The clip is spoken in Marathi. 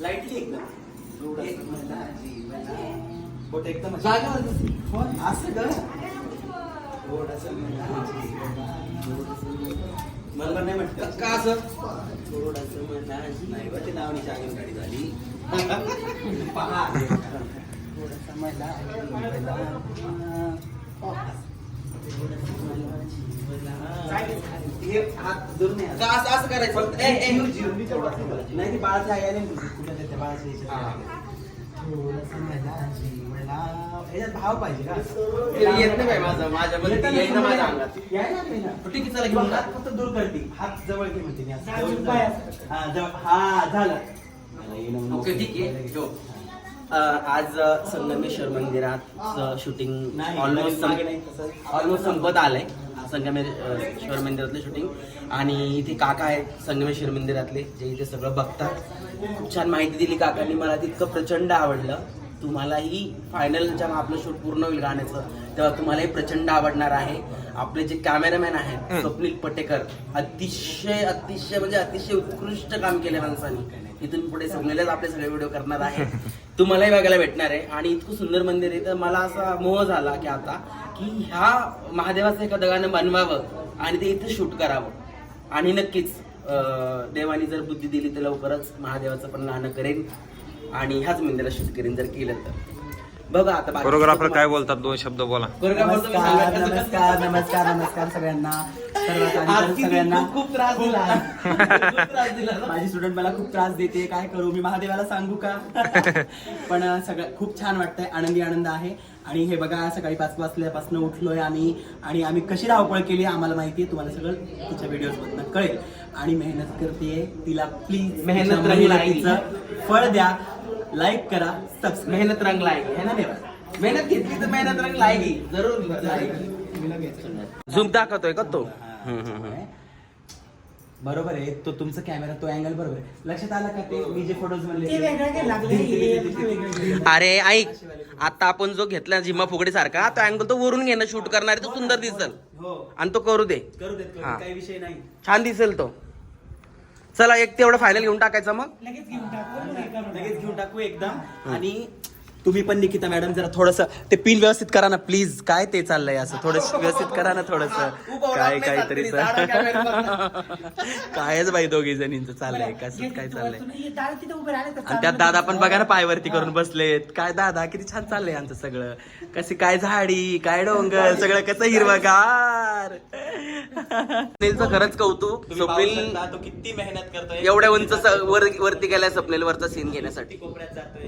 लाईटली एकदम. बोट एकदम. जागेवर असं ग जीवना. थोडंसं मला- नाही म्हटलं. का असं. थोडंसं नाही बा ते नावनी जागेवर गाडी झाली. पहा. थोडंसं मला जीवना. थोडंसं मला जीवना. हे हात दूर नाही का असं असं करायचं फक्त ए, ए, नाही ती बाळाची आई आली ना तुझी. त्या हा. थोडंसं मला भाव पाहिजे का हे येत नाही बाई माझं माझ्यामध्ये येतं ती येईना ना, माझ्या अंगात यायला लागले ना. ठीक आहे, चला घेऊन जा. हात फक्त दूर करते हात जवळ घे म्हणते मी असं. हा, जवळ-. हा जवळ हा झालं मला येणं नको. ओके ठीक आहे आज संगमेश्वर मंदिरात शूटिंग ऑलमोस्ट. ऑलमोस्ट संपत आलंय संगमेश्वर मंदिरातलं शूटिंग आणि इथे काका आहेत संगमेश्वर मंदिरातले जे इथे सगळं बघतात. खूप छान माहिती दिली काकांनी मला ते इतकं प्रचंड आवडलं. तुम्हालाही फायनल जेव्हा आपलं शूट पूर्ण होईल गाण्याचं तेव्हा तुम्हालाही प्रचंड आवडणार आहे. आपले जे कॅमेरामॅन आहेत स्वप्नील पटेकर अतिशय अतिशय म्हणजे अतिशय उत्कृष्ट काम केले माणसांनी. इथून पुढे सगळेच आपले सगळे व्हिडिओ करणार आहे. तुम्हालाही बघायला भेटणार आहे. आणि इतकं सुंदर मंदिर आहे. तर मला असा मोह झाला की आता की ह्या महादेवाचं एका दगानं बनवावं आणि ते इथं शूट करावं. आणि नक्कीच देवानी जर बुद्धी दिली तर लवकरच महादेवाचं पण लहान करेन. आणि ह्याच मंदिरात शूट करेन जर केलं तर. बघा आता बाकी- कोरिओग्राफर काय बोलतात? दोन शब्द बोला. कोरिओग्राफर तुम्ही सांगा, नमस्कार नमस्कार नमस्कार नमस्कार सगळ्यांना. सर्वात आधी तर आज किती सगळ्यांना खूप- खूप त्रास दिला. खूप त्रास दिला. ना. माझी स्टुडंट मला खूप त्रास देते. काय करू? मी महादेवाला सांगू का? पण अं, सगळं खूप छान वाटतंय. आनंदी आनंद आहे. आणि हे बघा सकाळी पाच वाजल्यापासून उठलोय आम्ही. आणि आम्ही कशी धावपळ केली आम्हाला माहिती आहे. तुम्हाला सगळं तिच्या व्हिडिओज मधनं कळेल. आणि मेहनत करते तिला. प्लीज मेहनत. फळ द्या. लाईक करा सबस्क्राईब मेहनत रंग लाएगी है ना देवा? मेहनत घेतली तर मेहनत रंग लाएगी. जरूर लाएगी. झूम दाखवतोय का तो. बरोबर आहे. तो तुमचा कॅमेरा तो अँगल बरोबर आहे. लक्षात आलं का ते? मी जे फोटोज म्हणले हे अरे ऐक. आता आपण जो घेतला जिम्मा फुगडी सारखा तो अँगल तो वरून घेणं शूट करणार तो सुंदर दिसल. हो. आणि तो करू दे. करू हा. देत, काही विषय नाही. छान दिसेल तो. चला एक तेवढं फायनल घेऊन टाकायचा मग. लगेच घेऊन टाकू. लगेच घेऊन टाकू एकदम. आणि तुम्ही पण निकिता मॅडम जरा थोडस ते पिन व्यवस्थित करा ना प्लीज काय ते चाललंय असं? थोडस व्यवस्थित करा ना थोडस. काय काहीतरी कायच बाई दोघी जणींच चाललंय कसं काय चाललंय? हे आणि त्यात दादा पण बघा ना पायवरती करून बसलेत. काय दादा किती छान चाललंय आमचं सगळं. कशी काय झाडी काय डोंगर सगळं कसं हिरवगार. स्वप्नीलचं खरंच कौतुक. स्वप्नील तो किती मेहनत करतोय. एवढ्या उंच वरती गेलाय स्वप्नील वरचा सीन घेण्यासाठी कोपऱ्यात जातोय.